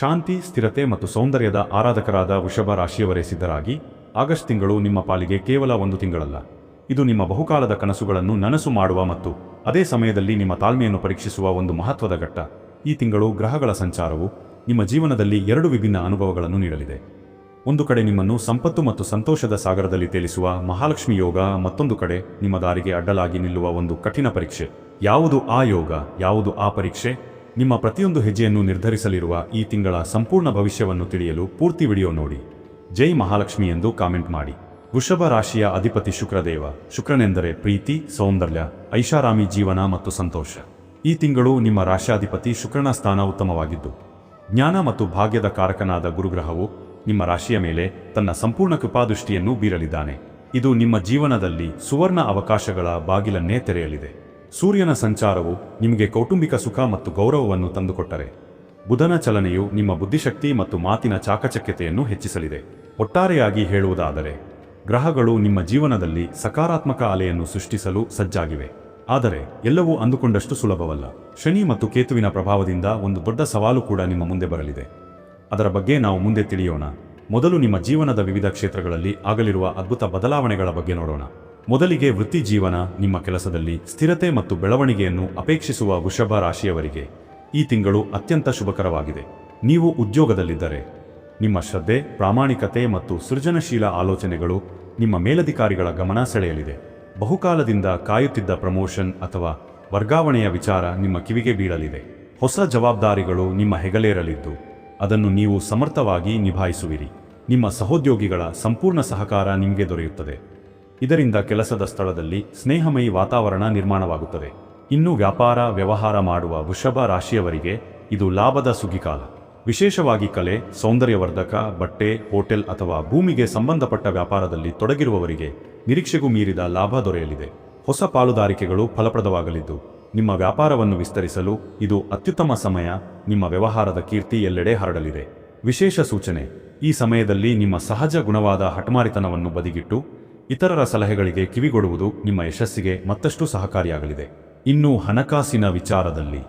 ಶಾಂತಿ, ಸ್ಥಿರತೆ ಮತ್ತು ಸೌಂದರ್ಯದ ಆರಾಧಕರಾದ ವೃಷಭ ರಾಶಿಯವರೇ ಸಿದ್ಧರಾಗಿ, ಆಗಸ್ಟ್ ತಿಂಗಳು ನಿಮ್ಮ ಪಾಲಿಗೆ ಕೇವಲ ಒಂದು ತಿಂಗಳಲ್ಲ. ಇದು ನಿಮ್ಮ ಬಹುಕಾಲದ ಕನಸುಗಳನ್ನು ನನಸು ಮಾಡುವ ಮತ್ತು ಅದೇ ಸಮಯದಲ್ಲಿ ನಿಮ್ಮ ತಾಳ್ಮೆಯನ್ನು ಪರೀಕ್ಷಿಸುವ ಒಂದು ಮಹತ್ವದ ಘಟ್ಟ. ಈ ತಿಂಗಳು ಗ್ರಹಗಳ ಸಂಚಾರವು ನಿಮ್ಮ ಜೀವನದಲ್ಲಿ ಎರಡು ವಿಭಿನ್ನ ಅನುಭವಗಳನ್ನು ನೀಡಲಿದೆ. ಒಂದು ಕಡೆ ನಿಮ್ಮನ್ನು ಸಂಪತ್ತು ಮತ್ತು ಸಂತೋಷದ ಸಾಗರದಲ್ಲಿ ತೇಲಿಸುವ ಮಹಾಲಕ್ಷ್ಮಿ ಯೋಗ, ಮತ್ತೊಂದು ಕಡೆ ನಿಮ್ಮ ದಾರಿಗೆ ಅಡ್ಡಲಾಗಿ ನಿಲ್ಲುವ ಒಂದು ಕಠಿಣ ಪರೀಕ್ಷೆ. ಯಾವುದು ಆ ಯೋಗ, ಯಾವುದು ಆ ಪರೀಕ್ಷೆ? ನಿಮ್ಮ ಪ್ರತಿಯೊಂದು ಹೆಜ್ಜೆಯನ್ನು ನಿರ್ಧರಿಸಲಿರುವ ಈ ತಿಂಗಳ ಸಂಪೂರ್ಣ ಭವಿಷ್ಯವನ್ನು ತಿಳಿಯಲು ಪೂರ್ತಿ ವಿಡಿಯೋ ನೋಡಿ. ಜೈ ಮಹಾಲಕ್ಷ್ಮಿ ಎಂದು ಕಾಮೆಂಟ್ ಮಾಡಿ. ವೃಷಭ ರಾಶಿಯ ಅಧಿಪತಿ ಶುಕ್ರದೇವ. ಶುಕ್ರನೆಂದರೆ ಪ್ರೀತಿ, ಸೌಂದರ್ಯ, ಐಷಾರಾಮಿ ಜೀವನ ಮತ್ತು ಸಂತೋಷ. ಈ ತಿಂಗಳು ನಿಮ್ಮ ರಾಶ್ಯಾಧಿಪತಿ ಶುಕ್ರನ ಸ್ಥಾನ ಉತ್ತಮವಾಗಿದ್ದು, ಜ್ಞಾನ ಮತ್ತು ಭಾಗ್ಯದ ಕಾರಕನಾದ ಗುರುಗ್ರಹವು ನಿಮ್ಮ ರಾಶಿಯ ಮೇಲೆ ತನ್ನ ಸಂಪೂರ್ಣ ಕೃಪಾದೃಷ್ಟಿಯನ್ನು ಬೀರಲಿದ್ದಾನೆ. ಇದು ನಿಮ್ಮ ಜೀವನದಲ್ಲಿ ಸುವರ್ಣ ಅವಕಾಶಗಳ ಬಾಗಿಲನ್ನೇ ತೆರೆಯಲಿದೆ. ಸೂರ್ಯನ ಸಂಚಾರವು ನಿಮಗೆ ಕೌಟುಂಬಿಕ ಸುಖ ಮತ್ತು ಗೌರವವನ್ನು ತಂದುಕೊಟ್ಟರೆ. ಬುಧನ ಚಲನೆಯು ನಿಮ್ಮ ಬುದ್ಧಿಶಕ್ತಿ ಮತ್ತು ಮಾತಿನ ಚಾಕಚಕ್ಯತೆಯನ್ನು ಹೆಚ್ಚಿಸಲಿದೆ. ಒಟ್ಟಾರೆಯಾಗಿ ಹೇಳುವುದಾದರೆ, ಗ್ರಹಗಳು ನಿಮ್ಮ ಜೀವನದಲ್ಲಿ ಸಕಾರಾತ್ಮಕ ಅಲೆಯನ್ನು ಸೃಷ್ಟಿಸಲು ಸಜ್ಜಾಗಿವೆ. ಆದರೆ, ಎಲ್ಲವೂ ಅಂದುಕೊಂಡಷ್ಟು ಸುಲಭವಲ್ಲ. ಶನಿ ಮತ್ತು ಕೇತುವಿನ ಪ್ರಭಾವದಿಂದ ಒಂದು ದೊಡ್ಡ ಸವಾಲು ಕೂಡ ನಿಮ್ಮ ಮುಂದೆ ಬರಲಿದೆ. ಅದರ ಬಗ್ಗೆ ನಾವು ಮುಂದೆ ತಿಳಿಯೋಣ. ಮೊದಲು ನಿಮ್ಮ ಜೀವನದ ವಿವಿಧ ಕ್ಷೇತ್ರಗಳಲ್ಲಿ ಆಗಲಿರುವ ಅದ್ಭುತ ಬದಲಾವಣೆಗಳ ಬಗ್ಗೆ ನೋಡೋಣ. ಮೊದಲಿಗೆ ವೃತ್ತಿ ಜೀವನ ನಿಮ್ಮ ಕೆಲಸದಲ್ಲಿ ಸ್ಥಿರತೆ ಮತ್ತು ಬೆಳವಣಿಗೆಯನ್ನು ಅಪೇಕ್ಷಿಸುವ ವೃಷಭ ರಾಶಿಯವರಿಗೆ ಈ ತಿಂಗಳು ಅತ್ಯಂತ ಶುಭಕರವಾಗಿದೆ. ನೀವು ಉದ್ಯೋಗದಲ್ಲಿದ್ದರೆ ನಿಮ್ಮ ಶ್ರದ್ಧೆ, ಪ್ರಾಮಾಣಿಕತೆ ಮತ್ತು ಸೃಜನಶೀಲ ಆಲೋಚನೆಗಳು ನಿಮ್ಮ ಮೇಲಧಿಕಾರಿಗಳ ಗಮನ ಸೆಳೆಯಲಿದೆ. ಬಹುಕಾಲದಿಂದ ಕಾಯುತ್ತಿದ್ದ ಪ್ರಮೋಷನ್ ಅಥವಾ ವರ್ಗಾವಣೆಯ ವಿಚಾರ ನಿಮ್ಮ ಕಿವಿಗೆ ಬೀಳಲಿದೆ. ಹೊಸ ಜವಾಬ್ದಾರಿಗಳು ನಿಮ್ಮ ಹೆಗಲೇರಲಿದ್ದು, ಅದನ್ನು ನೀವು ಸಮರ್ಥವಾಗಿ ನಿಭಾಯಿಸುವಿರಿ. ನಿಮ್ಮ ಸಹೋದ್ಯೋಗಿಗಳ ಸಂಪೂರ್ಣ ಸಹಕಾರ ನಿಮಗೆ ದೊರೆಯುತ್ತದೆ. ಇದರಿಂದ ಕೆಲಸದ ಸ್ಥಳದಲ್ಲಿ ಸ್ನೇಹಮಯಿ ವಾತಾವರಣ ನಿರ್ಮಾಣವಾಗುತ್ತದೆ. ಇನ್ನು ವ್ಯಾಪಾರ, ವ್ಯವಹಾರ ಮಾಡುವ ವೃಷಭ ರಾಶಿಯವರಿಗೆ ಇದು ಲಾಭದ ಸುಗ್ಗಿಕಾಲ. ವಿಶೇಷವಾಗಿ ಕಲೆ, ಸೌಂದರ್ಯವರ್ಧಕ, ಬಟ್ಟೆ, ಹೋಟೆಲ್ ಅಥವಾ ಭೂಮಿಗೆ ಸಂಬಂಧಪಟ್ಟ ವ್ಯಾಪಾರದಲ್ಲಿ ತೊಡಗಿರುವವರಿಗೆ ನಿರೀಕ್ಷೆಗೂ ಮೀರಿದ ಲಾಭ ದೊರೆಯಲಿದೆ. ಹೊಸ ಪಾಲುದಾರಿಕೆಗಳು ಫಲಪ್ರದವಾಗಲಿದ್ದು, ನಿಮ್ಮ ವ್ಯಾಪಾರವನ್ನು ವಿಸ್ತರಿಸಲು ಇದು ಅತ್ಯುತ್ತಮ ಸಮಯ, ನಿಮ್ಮ ವ್ಯವಹಾರದ ಕೀರ್ತಿ ಎಲ್ಲೆಡೆ ಹರಡಲಿದೆ. ವಿಶೇಷ ಸೂಚನೆ, ಈ ಸಮಯದಲ್ಲಿ ನಿಮ್ಮ ಸಹಜ ಗುಣವಾದ ಹಠಮಾರಿತನವನ್ನು ಬದಿಗಿಟ್ಟು ಇತರರ ಸಲಹೆಗಳಿಗೆ ಕಿವಿಗೊಡುವುದು ನಿಮ್ಮ ಯಶಸ್ಸಿಗೆ ಮತ್ತಷ್ಟು ಸಹಕಾರಿಯಾಗಲಿದೆ. ಇನ್ನು ಹಣಕಾಸಿನ ವಿಚಾರದಲ್ಲಿ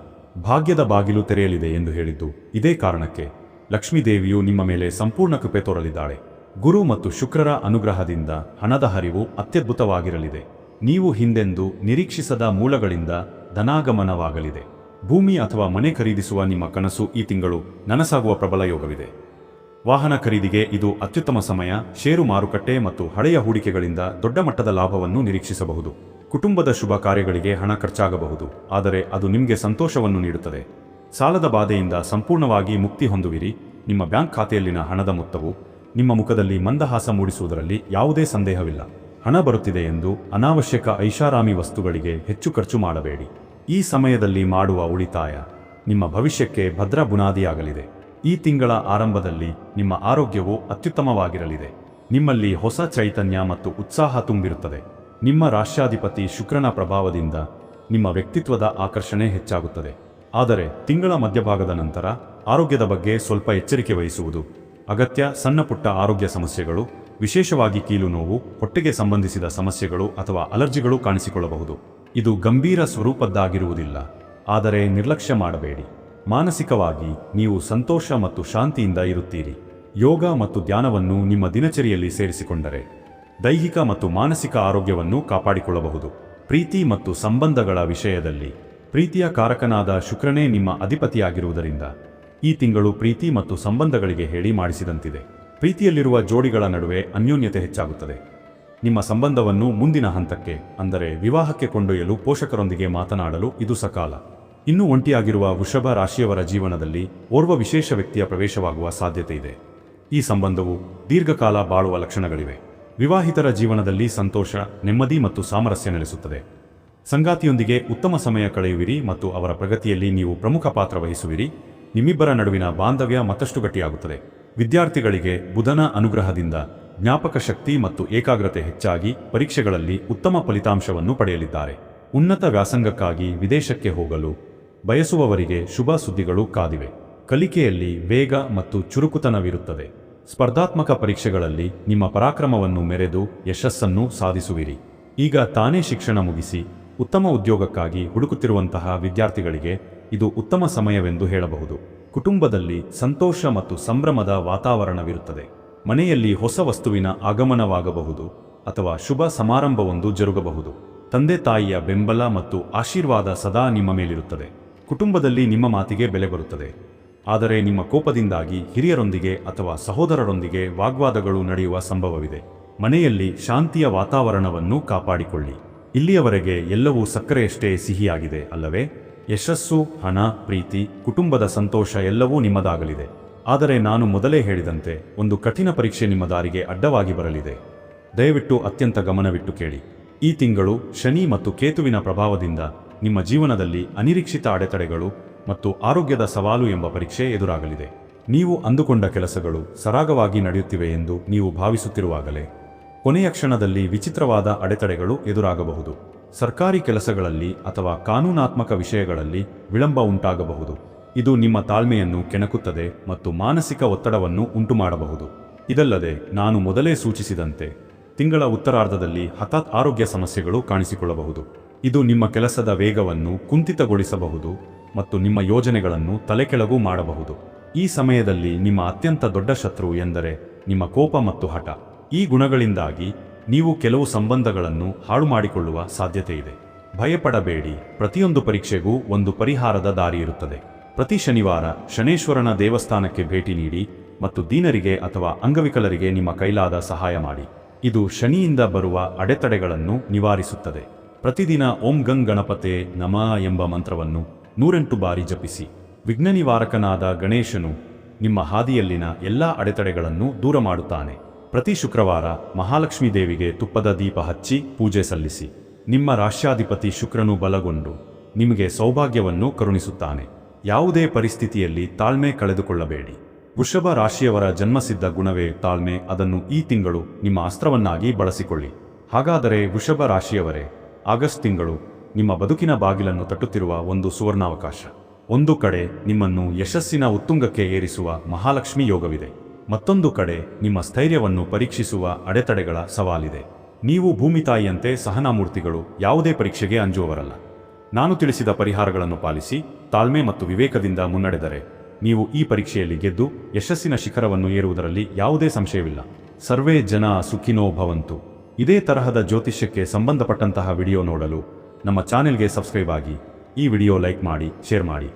ಭಾಗ್ಯದ ಬಾಗಿಲು ತೆರೆಯಲಿದೆ ಎಂದು ಹೇಳಿದ್ದು, ಇದೇ ಕಾರಣಕ್ಕೆ ಲಕ್ಷ್ಮೀದೇವಿಯು ನಿಮ್ಮ ಮೇಲೆ ಸಂಪೂರ್ಣ ಕೃಪೆ ತೋರಲಿದ್ದಾಳೆ. ಗುರು ಮತ್ತು ಶುಕ್ರರ ಅನುಗ್ರಹದಿಂದ ಹಣದ ಹರಿವು ಅತ್ಯದ್ಭುತವಾಗಿರಲಿದೆ. ನೀವು ಹಿಂದೆಂದು ನಿರೀಕ್ಷಿಸದ ಮೂಲಗಳಿಂದ ಧನಾಗಮನವಾಗಲಿದೆ. ಭೂಮಿ ಅಥವಾ ಮನೆ ಖರೀದಿಸುವ ನಿಮ್ಮ ಕನಸು ಈ ತಿಂಗಳು ನನಸಾಗುವ ಪ್ರಬಲ ಯೋಗವಿದೆ. ವಾಹನ ಖರೀದಿಗೆ ಇದು ಅತ್ಯುತ್ತಮ ಸಮಯ, ಷೇರು ಮಾರುಕಟ್ಟೆ ಮತ್ತು ಹಳೆಯ ಹೂಡಿಕೆಗಳಿಂದ ದೊಡ್ಡ ಮಟ್ಟದ ಲಾಭವನ್ನು ನಿರೀಕ್ಷಿಸಬಹುದು. ಕುಟುಂಬದ ಶುಭ ಕಾರ್ಯಗಳಿಗೆ ಹಣ ಖರ್ಚಾಗಬಹುದು, ಆದರೆ ಅದು ನಿಮಗೆ ಸಂತೋಷವನ್ನು ನೀಡುತ್ತದೆ. ಸಾಲದ ಬಾಧೆಯಿಂದ ಸಂಪೂರ್ಣವಾಗಿ ಮುಕ್ತಿ ಹೊಂದುವಿರಿ. ನಿಮ್ಮ ಬ್ಯಾಂಕ್ ಖಾತೆಯಲ್ಲಿನ ಹಣದ ಮೊತ್ತವು ನಿಮ್ಮ ಮುಖದಲ್ಲಿ ಮಂದಹಾಸ ಮೂಡಿಸುವುದರಲ್ಲಿ ಯಾವುದೇ ಸಂದೇಹವಿಲ್ಲ. ಹಣ ಬರುತ್ತಿದೆ ಎಂದು ಅನಾವಶ್ಯಕ ಐಷಾರಾಮಿ ವಸ್ತುಗಳಿಗೆ ಹೆಚ್ಚು ಖರ್ಚು ಮಾಡಬೇಡಿ. ಈ ಸಮಯದಲ್ಲಿ ಮಾಡುವ ಉಳಿತಾಯ ನಿಮ್ಮ ಭವಿಷ್ಯಕ್ಕೆ ಭದ್ರ ಬುನಾದಿಯಾಗಲಿದೆ ಈ ತಿಂಗಳ ಆರಂಭದಲ್ಲಿ ನಿಮ್ಮ ಆರೋಗ್ಯವು ಅತ್ಯುತ್ತಮವಾಗಿರಲಿದೆ. ನಿಮ್ಮಲ್ಲಿ ಹೊಸ ಚೈತನ್ಯ ಮತ್ತು ಉತ್ಸಾಹ ತುಂಬಿರುತ್ತದೆ. ನಿಮ್ಮ ರಾಷ್ಟ್ರಾಧಿಪತಿ ಶುಕ್ರನ ಪ್ರಭಾವದಿಂದ ನಿಮ್ಮ ವ್ಯಕ್ತಿತ್ವದ ಆಕರ್ಷಣೆ ಹೆಚ್ಚಾಗುತ್ತದೆ. ಆದರೆ ತಿಂಗಳ ಮಧ್ಯಭಾಗದ ನಂತರ ಆರೋಗ್ಯದ ಬಗ್ಗೆ ಸ್ವಲ್ಪ ಎಚ್ಚರಿಕೆ ವಹಿಸುವುದು, ಅಗತ್ಯ ಸಣ್ಣಪುಟ್ಟ ಆರೋಗ್ಯ ಸಮಸ್ಯೆಗಳು, ವಿಶೇಷವಾಗಿ ಕೀಲು ನೋವು, ಹೊಟ್ಟೆಗೆ ಸಂಬಂಧಿಸಿದ ಸಮಸ್ಯೆಗಳು ಅಥವಾ ಅಲರ್ಜಿಗಳು ಕಾಣಿಸಿಕೊಳ್ಳಬಹುದು. ಇದು ಗಂಭೀರ ಸ್ವರೂಪದ್ದಾಗಿರುವುದಿಲ್ಲ. ಆದರೆ ನಿರ್ಲಕ್ಷ್ಯ ಮಾಡಬೇಡಿ. ಮಾನಸಿಕವಾಗಿ ನೀವು ಸಂತೋಷ ಮತ್ತು ಶಾಂತಿಯಿಂದ ಇರುತ್ತೀರಿ. ಯೋಗ ಮತ್ತು ಧ್ಯಾನವನ್ನು ನಿಮ್ಮ ದಿನಚರಿಯಲ್ಲಿ ಸೇರಿಸಿಕೊಂಡರೆ ದೈಹಿಕ ಮತ್ತು ಮಾನಸಿಕ ಆರೋಗ್ಯವನ್ನು ಕಾಪಾಡಿಕೊಳ್ಳಬಹುದು. ಪ್ರೀತಿ ಮತ್ತು ಸಂಬಂಧಗಳ ವಿಷಯದಲ್ಲಿ ಪ್ರೀತಿಯ ಕಾರಕನಾದ ಶುಕ್ರನೇ ನಿಮ್ಮ ಅಧಿಪತಿಯಾಗಿರುವುದರಿಂದ ಈ ತಿಂಗಳು ಪ್ರೀತಿ ಮತ್ತು ಸಂಬಂಧಗಳಿಗೆ ಹೇಳಿ ಮಾಡಿಸಿದಂತಿದೆ. ಪ್ರೀತಿಯಲ್ಲಿರುವ ಜೋಡಿಗಳ ನಡುವೆ ಅನ್ಯೋನ್ಯತೆ ಹೆಚ್ಚಾಗುತ್ತದೆ. ನಿಮ್ಮ ಸಂಬಂಧವನ್ನು ಮುಂದಿನ ಹಂತಕ್ಕೆ, ಅಂದರೆ ವಿವಾಹಕ್ಕೆ ಕೊಂಡೊಯ್ಯಲು ಪೋಷಕರೊಂದಿಗೆ ಮಾತನಾಡಲು ಇದು ಸಕಾಲ. ಇನ್ನು ಒಂಟಿಯಾಗಿರುವ ವೃಷಭ ರಾಶಿಯವರ ಜೀವನದಲ್ಲಿ ಓರ್ವ ವಿಶೇಷ ವ್ಯಕ್ತಿಯ ಪ್ರವೇಶವಾಗುವ ಸಾಧ್ಯತೆ ಇದೆ. ಈ ಸಂಬಂಧವು ದೀರ್ಘಕಾಲ ಬಾಳುವ ಲಕ್ಷಣಗಳಿವೆ. ವಿವಾಹಿತರ ಜೀವನದಲ್ಲಿ ಸಂತೋಷ, ನೆಮ್ಮದಿ ಮತ್ತು ಸಾಮರಸ್ಯ ನೆಲೆಸುತ್ತದೆ. ಸಂಗಾತಿಯೊಂದಿಗೆ ಉತ್ತಮ ಸಮಯ ಕಳೆಯುವಿರಿ ಮತ್ತು ಅವರ ಪ್ರಗತಿಯಲ್ಲಿ ನೀವು ಪ್ರಮುಖ ಪಾತ್ರ ವಹಿಸುವಿರಿ. ನಿಮ್ಮಿಬ್ಬರ ನಡುವಿನ ಬಾಂಧವ್ಯ ಮತ್ತಷ್ಟು ಗಟ್ಟಿಯಾಗುತ್ತದೆ. ವಿದ್ಯಾರ್ಥಿಗಳಿಗೆ ಬುಧನ ಅನುಗ್ರಹದಿಂದ ಜ್ಞಾಪಕ ಶಕ್ತಿ ಮತ್ತು ಏಕಾಗ್ರತೆ ಹೆಚ್ಚಾಗಿ ಪರೀಕ್ಷೆಗಳಲ್ಲಿ ಉತ್ತಮ ಫಲಿತಾಂಶವನ್ನು ಪಡೆಯಲಿದ್ದಾರೆ. ಉನ್ನತ ವ್ಯಾಸಂಗಕ್ಕಾಗಿ ವಿದೇಶಕ್ಕೆ ಹೋಗಲು ಬಯಸುವವರಿಗೆ ಶುಭ ಸುದ್ದಿಗಳು ಕಾದಿವೆ. ಕಲಿಕೆಯಲ್ಲಿ ವೇಗ ಮತ್ತು ಚುರುಕುತನವಿರುತ್ತದೆ. ಸ್ಪರ್ಧಾತ್ಮಕ ಪರೀಕ್ಷೆಗಳಲ್ಲಿ ನಿಮ್ಮ ಪರಾಕ್ರಮವನ್ನು ಮೆರೆದು ಯಶಸ್ಸನ್ನು ಸಾಧಿಸುವಿರಿ. ಈಗ ತಾನೇ ಶಿಕ್ಷಣ ಮುಗಿಸಿ ಉತ್ತಮ ಉದ್ಯೋಗಕ್ಕಾಗಿ ಹುಡುಕುತ್ತಿರುವಂತಹ ವಿದ್ಯಾರ್ಥಿಗಳಿಗೆ ಇದು ಉತ್ತಮ ಸಮಯವೆಂದು ಹೇಳಬಹುದು. ಕುಟುಂಬದಲ್ಲಿ ಸಂತೋಷ ಮತ್ತು ಸಂಭ್ರಮದ ವಾತಾವರಣವಿರುತ್ತದೆ. ಮನೆಯಲ್ಲಿ ಹೊಸ ವಸ್ತುವಿನ ಆಗಮನವಾಗಬಹುದು ಅಥವಾ ಶುಭ ಸಮಾರಂಭವೊಂದು ಜರುಗಬಹುದು. ತಂದೆ ತಾಯಿಯ ಬೆಂಬಲ ಮತ್ತು ಆಶೀರ್ವಾದ ಸದಾ ನಿಮ್ಮ ಮೇಲಿರುತ್ತದೆ. ಕುಟುಂಬದಲ್ಲಿ ನಿಮ್ಮ ಮಾತಿಗೆ ಬೆಲೆ ಬರುತ್ತದೆ. ಆದರೆ ನಿಮ್ಮ ಕೋಪದಿಂದಾಗಿ ಹಿರಿಯರೊಂದಿಗೆ ಅಥವಾ ಸಹೋದರರೊಂದಿಗೆ ವಾಗ್ವಾದಗಳು ನಡೆಯುವ ಸಂಭವವಿದೆ. ಮನೆಯಲ್ಲಿ ಶಾಂತಿಯ ವಾತಾವರಣವನ್ನು ಕಾಪಾಡಿಕೊಳ್ಳಿ. ಇಲ್ಲಿಯವರೆಗೆ ಎಲ್ಲವೂ ಸಕ್ಕರೆಯಷ್ಟೇ ಸಿಹಿಯಾಗಿದೆ ಅಲ್ಲವೇ? ಯಶಸ್ಸು, ಹಣ, ಪ್ರೀತಿ, ಕುಟುಂಬದ ಸಂತೋಷ ಎಲ್ಲವೂ ನಿಮ್ಮದಾಗಲಿದೆ. ಆದರೆ ನಾನು ಮೊದಲೇ ಹೇಳಿದಂತೆ ಒಂದು ಕಠಿಣ ಪರೀಕ್ಷೆ ನಿಮ್ಮ ದಾರಿಗೆ ಅಡ್ಡವಾಗಿ ಬರಲಿದೆ. ದಯವಿಟ್ಟು ಅತ್ಯಂತ ಗಮನವಿಟ್ಟು ಕೇಳಿ. ಈ ತಿಂಗಳು ಶನಿ ಮತ್ತು ಕೇತುವಿನ ಪ್ರಭಾವದಿಂದ ನಿಮ್ಮ ಜೀವನದಲ್ಲಿ ಅನಿರೀಕ್ಷಿತ ಅಡೆತಡೆಗಳು ಮತ್ತು ಆರೋಗ್ಯದ ಸವಾಲು ಎಂಬ ಪರೀಕ್ಷೆ ಎದುರಾಗಲಿದೆ. ನೀವು ಅಂದುಕೊಂಡ ಕೆಲಸಗಳು ಸರಾಗವಾಗಿ ನಡೆಯುತ್ತಿವೆ ಎಂದು ನೀವು ಭಾವಿಸುತ್ತಿರುವಾಗಲೇ ಕೊನೆಯ ಕ್ಷಣದಲ್ಲಿ ವಿಚಿತ್ರವಾದ ಅಡೆತಡೆಗಳು ಎದುರಾಗಬಹುದು. ಸರ್ಕಾರಿ ಕೆಲಸಗಳಲ್ಲಿ ಅಥವಾ ಕಾನೂನಾತ್ಮಕ ವಿಷಯಗಳಲ್ಲಿ ವಿಳಂಬ ಉಂಟಾಗಬಹುದು. ಇದು ನಿಮ್ಮ ತಾಳ್ಮೆಯನ್ನು ಕೆಣಕುತ್ತದೆ ಮತ್ತು ಮಾನಸಿಕ ಒತ್ತಡವನ್ನು ಉಂಟುಮಾಡಬಹುದು. ಇದಲ್ಲದೆ ನಾನು ಮೊದಲೇ ಸೂಚಿಸಿದಂತೆ ತಿಂಗಳ ಉತ್ತರಾರ್ಧದಲ್ಲಿ ಹಠಾತ್ ಆರೋಗ್ಯ ಸಮಸ್ಯೆಗಳು ಕಾಣಿಸಿಕೊಳ್ಳಬಹುದು. ಇದು ನಿಮ್ಮ ಕೆಲಸದ ವೇಗವನ್ನು ಕುಂಠಿತಗೊಳಿಸಬಹುದು ಮತ್ತು ನಿಮ್ಮ ಯೋಜನೆಗಳನ್ನು ತಲೆಕೆಳಗು ಮಾಡಬಹುದು. ಈ ಸಮಯದಲ್ಲಿ ನಿಮ್ಮ ಅತ್ಯಂತ ದೊಡ್ಡ ಶತ್ರು ಎಂದರೆ ನಿಮ್ಮ ಕೋಪ ಮತ್ತು ಹಠ. ಈ ಗುಣಗಳಿಂದಾಗಿ ನೀವು ಕೆಲವು ಸಂಬಂಧಗಳನ್ನು ಹಾಳು ಮಾಡಿಕೊಳ್ಳುವ ಸಾಧ್ಯತೆಯಿದೆ. ಭಯಪಡಬೇಡಿ. ಪ್ರತಿಯೊಂದು ಪರೀಕ್ಷೆಗೂ ಒಂದು ಪರಿಹಾರದ ದಾರಿ ಇರುತ್ತದೆ. ಪ್ರತಿ ಶನಿವಾರ ಶನೇಶ್ವರನ ದೇವಸ್ಥಾನಕ್ಕೆ ಭೇಟಿ ನೀಡಿ ಮತ್ತು ದೀನರಿಗೆ ಅಥವಾ ಅಂಗವಿಕಲರಿಗೆ ನಿಮ್ಮ ಕೈಲಾದ ಸಹಾಯ ಮಾಡಿ. ಇದು ಶನಿಯಿಂದ ಬರುವ ಅಡೆತಡೆಗಳನ್ನು ನಿವಾರಿಸುತ್ತದೆ. ಪ್ರತಿದಿನ ಓಂ ಗಂಗ್ ಗಣಪತೆ ನಮ ಎಂಬ ಮಂತ್ರವನ್ನು ನೂರೆಂಟು ಬಾರಿ ಜಪಿಸಿ. ವಿಘ್ನ ನಿವಾರಕನಾದ ಗಣೇಶನು ನಿಮ್ಮ ಹಾದಿಯಲ್ಲಿನ ಎಲ್ಲಾ ಅಡೆತಡೆಗಳನ್ನು ದೂರ ಮಾಡುತ್ತಾನೆ. ಪ್ರತಿ ಶುಕ್ರವಾರ ಮಹಾಲಕ್ಷ್ಮೀ ದೇವಿಗೆ ತುಪ್ಪದ ದೀಪ ಹಚ್ಚಿ ಪೂಜೆ ಸಲ್ಲಿಸಿ. ನಿಮ್ಮ ರಾಷ್ಟ್ರಾಧಿಪತಿ ಶುಕ್ರನು ಬಲಗೊಂಡು ನಿಮಗೆ ಸೌಭಾಗ್ಯವನ್ನು ಕರುಣಿಸುತ್ತಾನೆ. ಯಾವುದೇ ಪರಿಸ್ಥಿತಿಯಲ್ಲಿ ತಾಳ್ಮೆ ಕಳೆದುಕೊಳ್ಳಬೇಡಿ. ವೃಷಭ ರಾಶಿಯವರ ಜನ್ಮಸಿದ್ಧ ಗುಣವೇ ತಾಳ್ಮೆ, ಅದನ್ನು ಈ ತಿಂಗಳು ನಿಮ್ಮ ಅಸ್ತ್ರವನ್ನಾಗಿ ಬಳಸಿಕೊಳ್ಳಿ. ಹಾಗಾದರೆ ವೃಷಭ ರಾಶಿಯವರೇ ಆಗಸ್ಟ್ ತಿಂಗಳು ನಿಮ್ಮ ಬದುಕಿನ ಬಾಗಿಲನ್ನು ತಟ್ಟುತ್ತಿರುವ ಒಂದು ಸುವರ್ಣಾವಕಾಶ. ಒಂದು ಕಡೆ ನಿಮ್ಮನ್ನು ಯಶಸ್ಸಿನ ಉತ್ತುಂಗಕ್ಕೆ ಏರಿಸುವ ಮಹಾಲಕ್ಷ್ಮಿ ಯೋಗವಿದೆ. ಮತ್ತೊಂದು ಕಡೆ ನಿಮ್ಮ ಸ್ಥೈರ್ಯವನ್ನು ಪರೀಕ್ಷಿಸುವ ಅಡೆತಡೆಗಳ ಸವಾಲಿದೆ. ನೀವು ಭೂಮಿ ತಾಯಿಯಂತೆ ಸಹನಾಮೂರ್ತಿಗಳು ಯಾವುದೇ ಪರೀಕ್ಷೆಗೆ ಅಂಜುವವರಲ್ಲ. ನಾನು ತಿಳಿಸಿದ ಪರಿಹಾರಗಳನ್ನು ಪಾಲಿಸಿ, ತಾಳ್ಮೆ ಮತ್ತು ವಿವೇಕದಿಂದ ಮುನ್ನಡೆದರೆ ನೀವು ಈ ಪರೀಕ್ಷೆಯಲ್ಲಿ ಗೆದ್ದು ಯಶಸ್ಸಿನ ಶಿಖರವನ್ನು ಏರುವುದರಲ್ಲಿ ಯಾವುದೇ ಸಂಶಯವಿಲ್ಲ. ಸರ್ವೇ ಜನ ಸುಖಿನೋ ಭವಂತು. ಇದೇ ತರಹದ ಜ್ಯೋತಿಷ್ಯಕ್ಕೆ ಸಂಬಂಧಪಟ್ಟಂತಹ ವಿಡಿಯೋ ನೋಡಲು ನಮ್ಮ ಚಾನೆಲ್ಗೆ ಸಬ್ಸ್ಕ್ರೈಬ್ ಆಗಿ ಈ ವಿಡಿಯೋ ಲೈಕ್ ಮಾಡಿ, ಶೇರ್ ಮಾಡಿ.